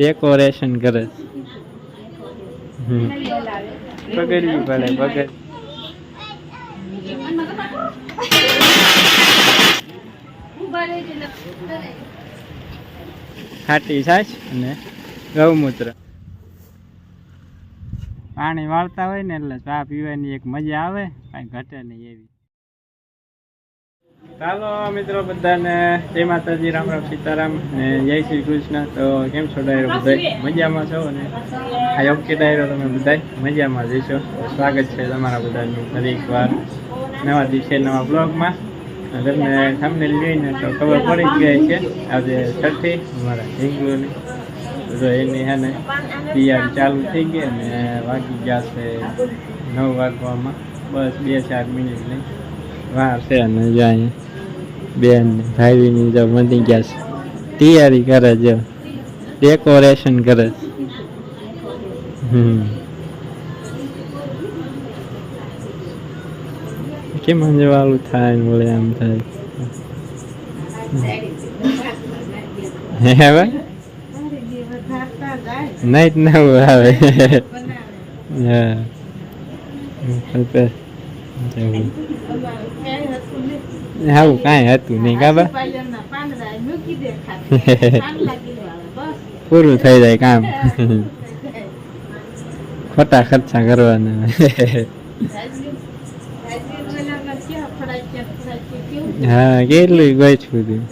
Decoration કરે. પકડવી પડે પકડ. ખાટી છાશ અને ગૌમૂત્ર. પાણી વાળતા હોય ને એટલે ચા પીવાની એક મજા આવે કાંઈ ઘટે નહીં એવી. ચાલો મિત્રો બધાને, જય માતાજી, રામ રામ સીતારામ ને જય શ્રી કૃષ્ણ. તો કેમ છો ડાયરો બધા મજામાં છો? અને આ યોગ્ય ડાયરો તમે બધા મજામાં જઈશો સ્વાગત છે તમારા બધાનું ફરી એકવાર નવા દિવસે, નવા બ્લોગમાં. તમને સામને લઈને તો ખબર પડી જ ગઈ છે, આજે છઠ્ઠી અમારા હિંગલુની તો એની હે ને તૈયારી ચાલુ થઈ ગઈ અને વાગી ગયા છે નવ વાગવામાં. બસ બે ચાર મિનિટ નહીં વાર છે અને જો અહીંયા બેન ભાઈ ભાઈની જો બની ગયા છે. તૈયારી કરે જો ડેકોરેશન કરે હમ. કેમ અંજવાળું થાય ને આમ થાય. હે હવે જ નવું આવે. હા. આવું કાંઈ હતું નહીં કાબા પૂરું થઈ જાય કામ ખોટા ખર્ચા કરવાના હા કેટલું ગોઠવું હતું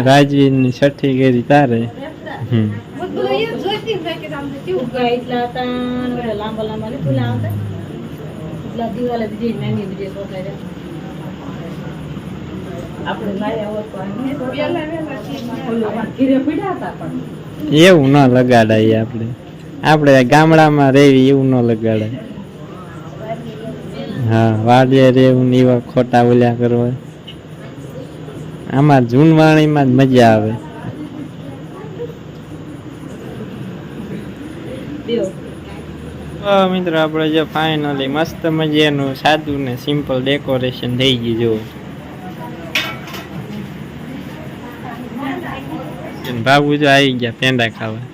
રાજવીરની છઠ્ઠી કરી તારે હમ. એવું ન લગાડાય આપણે. આપણે ગામડામાં રહેવી એવું ન લગાડાય. હા વાડીએ રેવું ને એવા ખોટા ઓલ્યા કરવા. આમાં જૂનવાણીમાં જ મજા આવે. મિત્રો આપણે જે ફાઇનલી મસ્ત મજાનું સાદું ને સિમ્પલ ડેકોરેશન થઈ ગયું જો બાબુ જો આવી ગયા પેંડા ખાવા.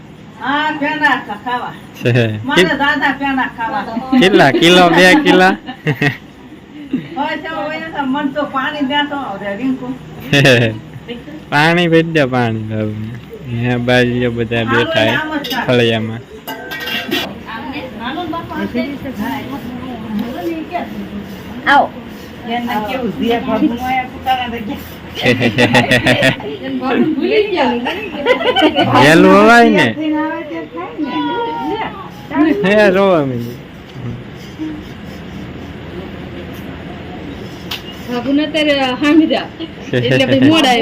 કેટલા? કિલો બે કિલા? પાણી ભેજ પાણી દે પાણી બાબુ બાજુ બધા બેઠા ફળિયામાં. આવો. ભગનું વહેલું અવાય ને. થઈને આવે તે ખાય ને લે. હે રોવા મીંડું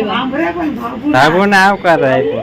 સાંભળે પણ ભાભુ ના બાબુ ને આવકાર આપ્યો.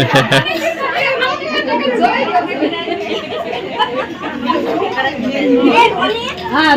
હા.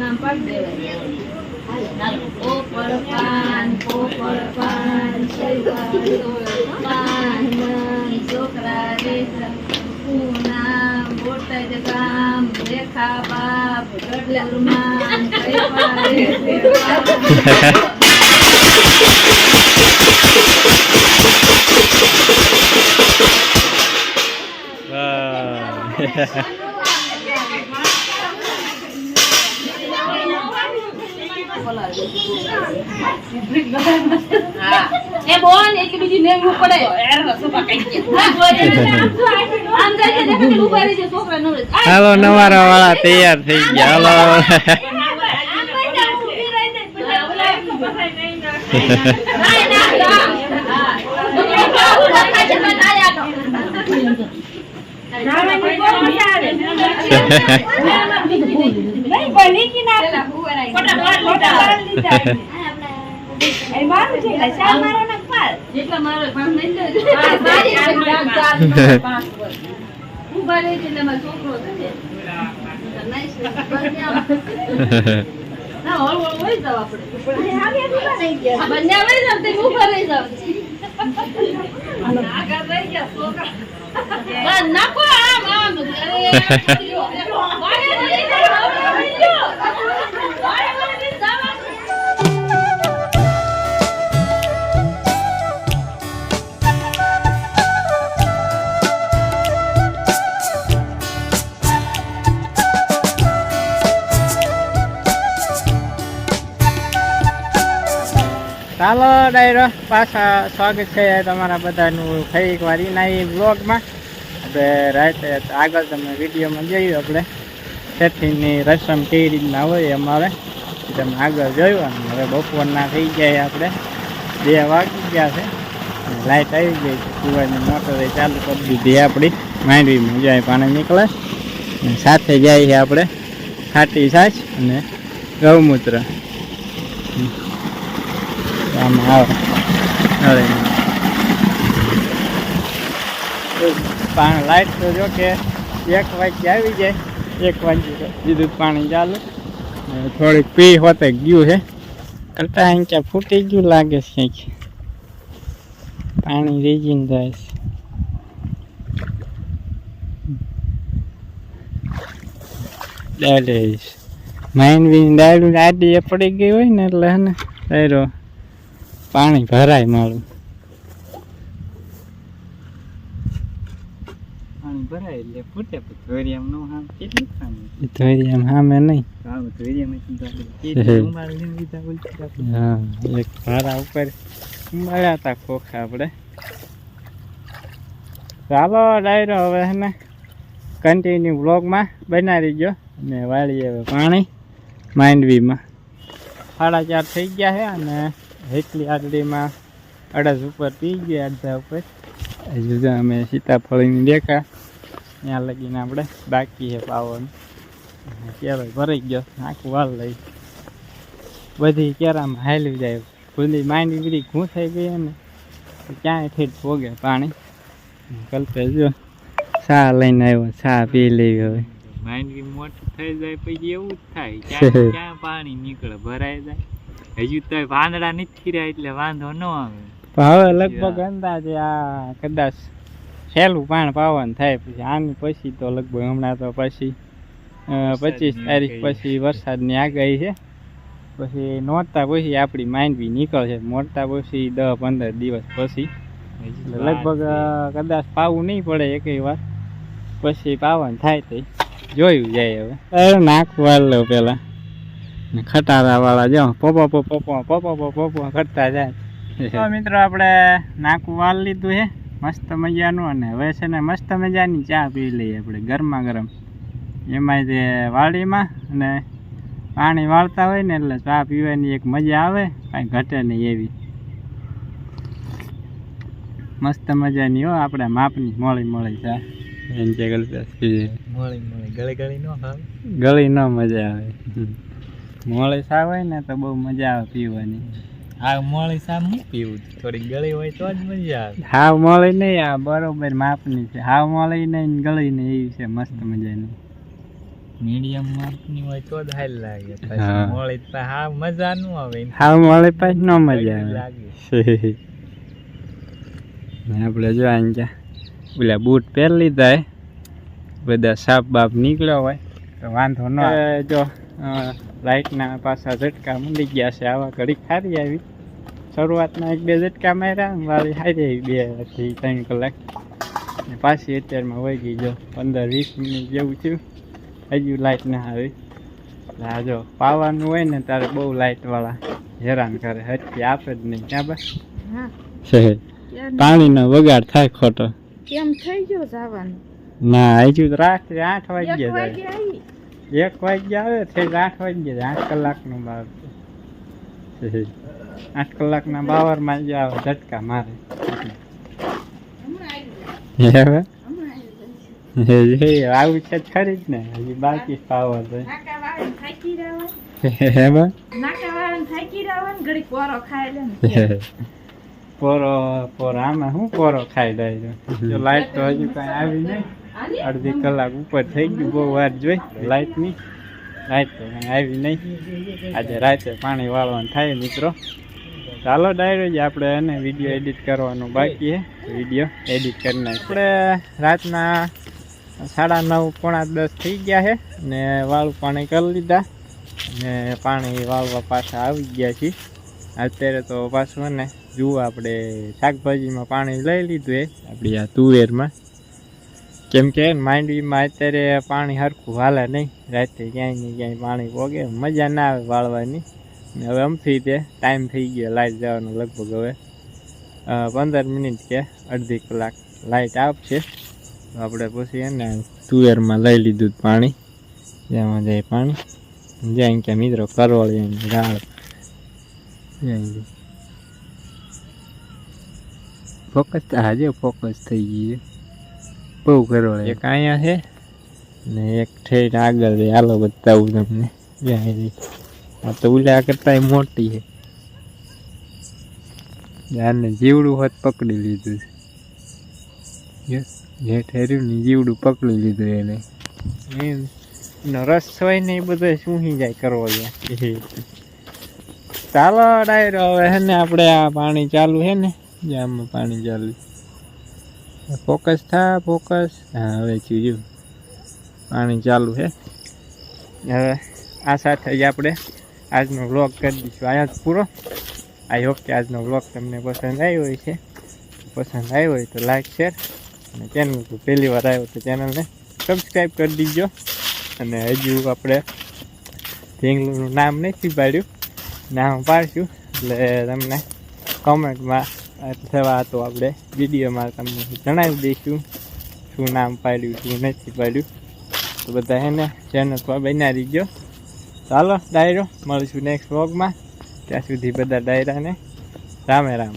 નામ પાડી દેવાય. ઓ પર પાન ઓ પાન પાન મન છોકરા રે પૂના બોટાદ ગામ રેખા બાપ ગઢુરમાન કઈ પાડે છે બાપ. વાહ. એ બોન એટલી બીજી નેંગું પડે આમ જાય છે દેખો કે હાલો નવારા વાળા તૈયાર થઈ ગયા. હાલો. જેટલા મારો પાંચ નહીં લે પાંચ પર ઊભા રહી છે એટલે મારો છોકરો છે ના હળવું વહી જાવ આપણે. બંને વહી જાવ તે ઊભા રહી જાવ. બસ નાખો આમ આમ. અરે ચાલો ડાયરો, પાછા સ્વાગત છે તમારા બધાનું ફરી એકવાર ઇનાઈ બ્લોગમાં આપણે રાતે આગળ તમે વિડીયોમાં જોયું આપણે. સેઠીની રસમ કેવી રીતના હોય અમારે આવે તમે આગળ જોયું. અને હવે બપોરના થઈ ગયા આપણે. બે વાગી ગયા છે. લાઇટ આવી ગઈ છે. કુવાની મોટરે ચાલુ કરી દીધી આપણી. માંડવીમાં જાય પાણી નીકળે. સાથે જાય છે આપણે ખાટી છાશ અને ગૌમૂત્ર. આમાં આવે. પાણી લાઈટ તો જો કે એક વાગ્યે આવી જાય એક વાગ્યે બીજું પાણી ચાલુ. થોડીક પી હોતે ગયું છે કરતા અહીં ક્યાં ફૂટી ગયું લાગે છે પાણી રીજીને જાય છે. ડાયરેક્ટ. માંડવી ડાયરું આડી પડી ગઈ હોય ને એટલે હે ને ડાયરો. પાણી ભરાય મારું. પાણી ભરાય એટલે ફૂટે ધોરિયામ નો હામ કેટલી પાણી? ધોરી એમ નહીં. હા ધોરિયામાં સીધા આપણે હે. કેટલી ઉંબાળ લઈને લીધા બોલતી આપણે. હા એક ભારા ઉપર મળ્યા હતા ખોખા આપણે ચાલો ડાયરો હવે ને કન્ટિન્યુ બ્લોગમાં બનાવી ગયો. અને વાળી હવે પાણી માંડવીમાં. સાડા ચાર થઈ ગયા છે અને એટલી આટલીમાં અડસ ઉપર પી ગયા અડધા ઉપર. હજુ તો અમે સીતાફળીની દેખા ત્યાં લગીને આપણે બાકી છે પાવાનું. કેરો ભરાઈ ગયો, આખું વાલ લઈ. બધી કેરામાં હાલ્યું જાય. ખુલ્લી માંડી બધી ઘૂંસાઈ ગઈ ને ક્યાંય ઠેઠ ભોગે પાણી. કલ્પે જો ચા લઈને આવ્યો, ચા પી લેવી હવે. માંડવી મોટી થઈ જાય, પછી એવું જ થાય. ક્યાં પાણી નીકળે, ભરાઈ જાય. હજુ તો વાંદડા નથી રહ્યા એટલે વાંધો ન આવે. પણ હવે લગભગ અંદાજે આ કદાચ છેલ્લું પાણ પાવન થાય પછી આની પછી તો લગભગ હમણાં તો પછી પચીસ તારીખ પછી વરસાદની આગાહી છે. પછી નોરતા પછી આપણી માંડવી નીકળશે. મોરતા પછી દસ પંદર દિવસ પછી. લગભગ કદાચ પાવું નહીં પડે એક વાર. પછી પાવન થાય તે જોયું જાય હવે. નાખવા લો પેલા. ને ખટારા વાળા જો પોપો પોપો પોપો પોપો પોપો કરતા જાય. તો મિત્રો આપણે નાકું વાળ લીધું છે મસ્ત મજાનું અને હવે છે ને મસ્ત મજાની ચા પી લઈએ આપણે ગરમા ગરમ. એમાંય તે વાડીમાં અને પાણી વાળતા હોય ને એટલે ચા પીવાની એક મજા આવે કાંઈ ઘટે નહીં એવી. મસ્ત મજાની હો આપણે માપની મોળી મોળી ચા. એમ છે ગળપી મળી મળી ગળી ગળી નો ગળી ન મજા આવે. મોળી સા હોય ને તો બહુ મજા આવે પીવાની. આ મોળી સા હું પીવું થોડી ગળી હોય તો જ મજા આવે. હાવ મળી નહીં આ બરોબર માપની છે. હાવ મળી નહીં ગળી નહીં એવી છે મસ્ત મજાની. મીડિયમ માપની હોય તો જ હાલ લાગે. મોળી તો હા મજા નું આવે. હાવ મળી પાછી ન મજા આવે. લાગે. આપણે જો અહીં ઓલા પેલા બૂટ પહેરી લીધા બધા સાપ બાપ નીકળ્યો હોય. તો વાંધો ન. જો લાઇટના પાછા ઝટકા મૂકી ગયા છે. આવા ઘડી સારી આવી. શરૂઆતમાં એક બે ઝટકા માર્યા વાળી હારી આવી બેથી ત્રણ કલાક. ને પાછી અત્યારમાં વહી ગઈ જો પંદર વીસ મિનિટ જેવું થયું. હજુ લાઇટ ના આવી. એટલે આ જો પાવાનું હોય ને તારે બહુ લાઇટવાળા હેરાન કરે. હટકી આપે જ નહીં. ક્યાં બસ પાણીનો વગાડ થાય ખોટો. કેમ થઈ ગયો જવાનું. ના હજુ તો રાત્રે આઠ વાગે જાય. એક વાગ્યા આવે છે આઠ વાગ્યા જાય. આઠ કલાકનું બાર. છે. આઠ કલાકના બાવરમાં જ આવે ઝટકા મારે. હવે આવી છે ખરી જ ને. હજી બાકી પાવર છે. પોરો પોરો આમાં શું પોરો ખાઈ જાય જો લાઈટ તો હજુ કઈ આવી નહીં. અડધી કલાક ઉપર થઈ ગયું. બહુ વાર જોઈ. લાઈટની લાઈટ તો આવી નહીં આજે રાતે પાણી વાળવાનું થાય મિત્રો. ચાલો ડાયરો જ આપણે એને વીડિયો એડિટ કરવાનું બાકી વીડિયો એડિટ કરી નાખીએ. આપણે રાતના સાડા નવ, પોણા દસ થઈ ગયા છે ને વાળું પાણી કરી લીધા. ને પાણી વાળવા પાછા આવી ગયા છીએ. અત્યારે તો પાછું ને જુઓ આપણે શાકભાજીમાં પાણી લઈ લીધું એ આપણી આ તુવેરમાં. કેમ કે માંડવીમાં અત્યારે પાણી સરખું હાલે નહીં. રાતે ક્યાંય ને ક્યાંય પાણી પોગે. મજા ના આવે વાળવાની. હવે અમથી તે ટાઈમ થઈ ગયો લાઇટ જવાનો લગભગ હવે. પંદર મિનિટ કે અડધી કલાક લાઇટ આપશે. આપણે પછી એને તુવેરમાં લઈ લીધું પાણી. જેમાં જાય પાણી. જ્યાં કે મિત્રો કરવળી ગાળ જ્યાં ફોકસ આજે ફોકસ થઈ ગયું બહુ કરવળ એક અહીંયા છે ને એક ઠેઠ આગળ છે હાલો બતાવું તમને. આ તો ઉલા કરતા મોટી છે. આને જીવડું હોત પકડી લીધું છે. જે ઠેર્યું ને જીવડું પકડી લીધું એને. એનો રસ હોય ને એ બધો સૂંઘી જાય કરવો ચાલો ડાયરો, હવે હે ને આપણે આ પાણી ચાલુ છે ને જામમાં પાણી ચાલુ ફોકસ થા, ફોકસ. હવે થયું પાણી ચાલુ છે. હવે આ સાથે જ આપણે આજનો વ્લોગ કરી દઈશું. આયા જ પૂરો. આઈ હોપ કે આજનો વ્લોગ તમને પસંદ આવ્યો હોય છે. પસંદ આવ્યો હોય તો લાઈક શેર અને ચેનલ તો પહેલી વાર આવ્યો તો ચેનલને સબસ્ક્રાઈબ કરી દીજો. અને હજુ આપણે ધીંગલુનું નામ નથી પાડ્યું. નામ પાડશું એટલે તમને કોમેન્ટમાં અથવા તો આપણે વિડીયોમાં તમને જણાવી દઈશું શું નામ પાડ્યું, શું નથી પાડ્યું. તો બધા એને ચેનલ પર બનાવી દીજો ચાલો ડાયરો, મળીશું નેક્સ્ટ વ્લોગમાં ત્યાં સુધી બધા ડાયરાને રામે રામ.